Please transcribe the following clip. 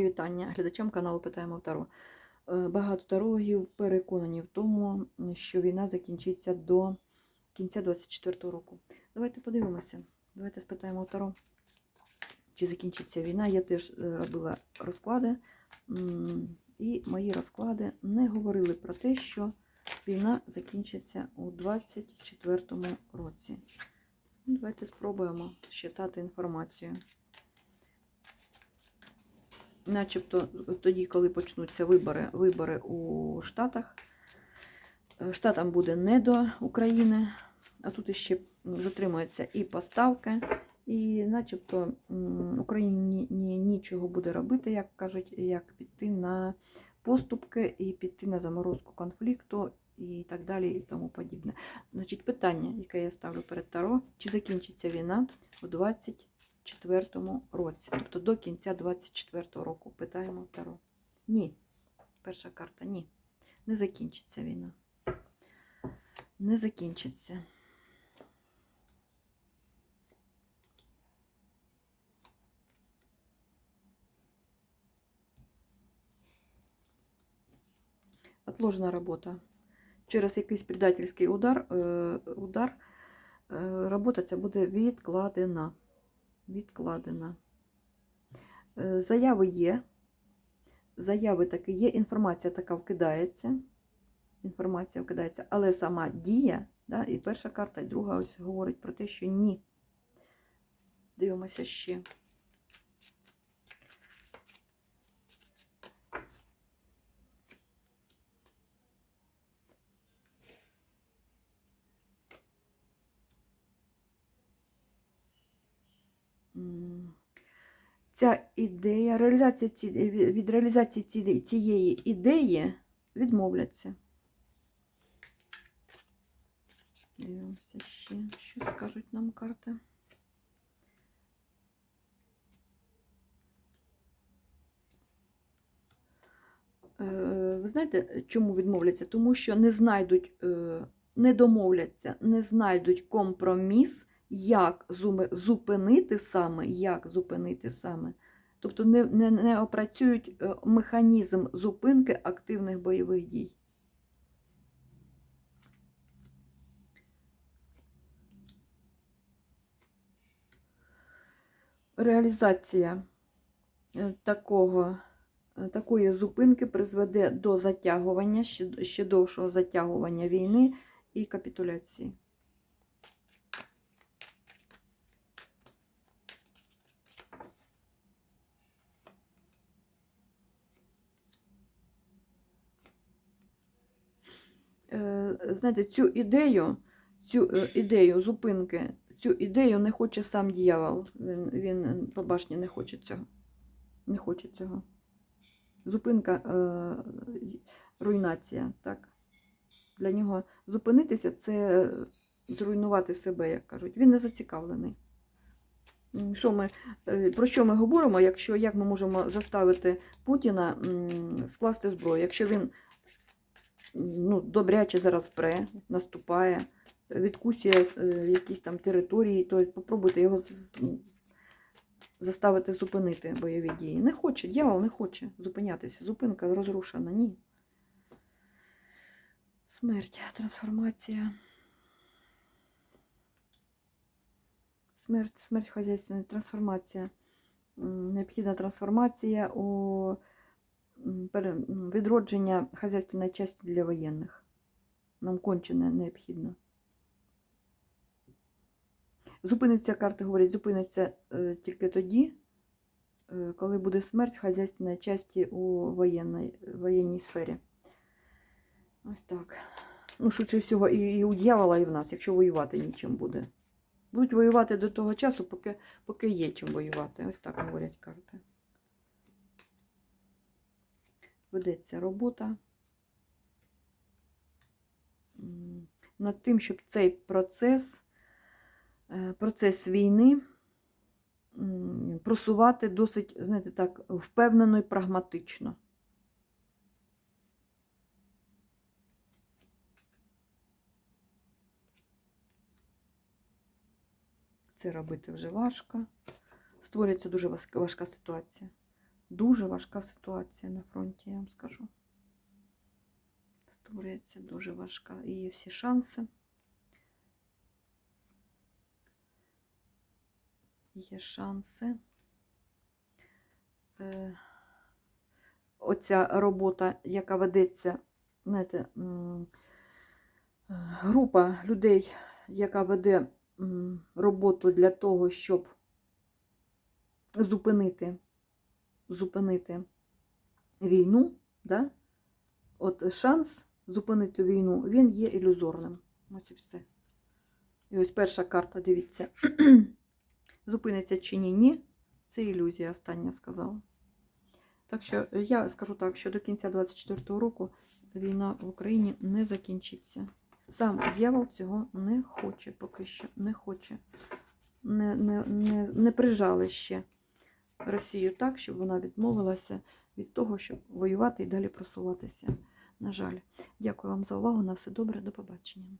Вітання глядачам каналу Питаємо Таро. Е, Багато тарологів переконані в тому, що війна закінчиться до кінця 24-го року. Давайте подивимося. Давайте спитаємо у Таро, чи закінчиться війна. Я теж е, робила розклади, і мої розклади не говорили про те, що війна закінчиться у 24-му році. Давайте спробуємо считати інформацію начебто тоді, коли почнуться вибори, вибори у Штатах, е, Штатам буде не до України, а тут ще затримуються і поставки, і начебто Україні ні, нічого буде робити, як кажуть, як піти на поступки і піти на заморозку конфлікту. І так далі, і тому подібне. Значить, питання, яке я ставлю перед Таро, чи закінчиться війна у 20 24 році, тобто до кінця 24 року. Питаємо Таро. Ні. Перша карта ні. Не закінчиться війна. Не закінчиться. Отложена робота. Через якийсь предательський удар, е, удар е, робота ця буде відкладена відкладена. Е, Заяви є. Заяви таки є, інформація така вкидається. Інформація вкидається, але сама дія, да, і перша карта, і друга ось говорить про те, що ні. Дивимося ще. Ця ідея, реалізація ці, від реалізації ці- цієї ідеї відмовляться. Дивимося ще, що скажуть нам карти. Е, Ви знаєте, чому відмовляться? Тому що не знайдуть, е, не домовляться, не знайдуть компроміс, як зупинити саме, як зупинити саме. Тобто не, не, не опрацюють е, механізм зупинки активних бойових дій. Реалізація е, такого, е, такої зупинки призведе до затягування, ще, ще довшого затягування війни і капітуляції. Е, знаєте, цю ідею, цю е, ідею зупинки, цю ідею не хоче сам дьявол. Він, він по башні не хоче цього. Не хоче цього. Зупинка, е, руйнація, так? Для нього зупинитися це зруйнувати себе, як кажуть. Він не зацікавлений. Що ми, е, про що ми говоримо, якщо як ми можемо заставити Путіна скласти зброю, якщо він ну, добряче зараз пре, наступає, відкусює е, якісь там території, то попробуйте його з- заставити зупинити бойові дії. Не хоче, дьявол не хоче зупинятися. Зупинка розрушена, ні. Смерть, трансформація. Смерть, смерть хазяйственна, трансформація. Необхідна трансформація у відродження хазяйственної частини для воєнних. Нам кончене необхідно. Зупиниться, карти говорять, зупиниться е, тільки тоді, е, коли буде смерть в хазяйственної часті у воєнній, воєнній сфері. Ось так. Ну, швидше всього, і, і у дьявола, і в нас, якщо воювати нічим буде. Будуть воювати до того часу, поки, поки є чим воювати. Ось так говорять карти. Ведеться робота над тим, щоб цей процес, е, процес війни просувати досить, знаєте, так, впевнено і прагматично. Це робити вже важко. Створюється дуже важка важка ситуація. Дуже важка ситуація на фронті, я вам скажу. Створюється дуже важка. І є всі шанси. Є шанси. Е, Оця робота, яка ведеться, знаєте, група людей, яка веде роботу для того, щоб зупинити, зупинити війну, да? от шанс зупинити війну, він є ілюзорним. Ось і все. І ось перша карта, дивіться. Зупиниться чи ні, ні. Це ілюзія, остання сказала. Так що е, я скажу так, що до кінця 24-го року війна в Україні не закінчиться. Сам дьявол цього не хоче поки що, не хоче. Не, не, не, не прижали ще Росію так, щоб вона відмовилася від того, щоб воювати і далі просуватися. На жаль, дякую вам за увагу. На все добре, до побачення.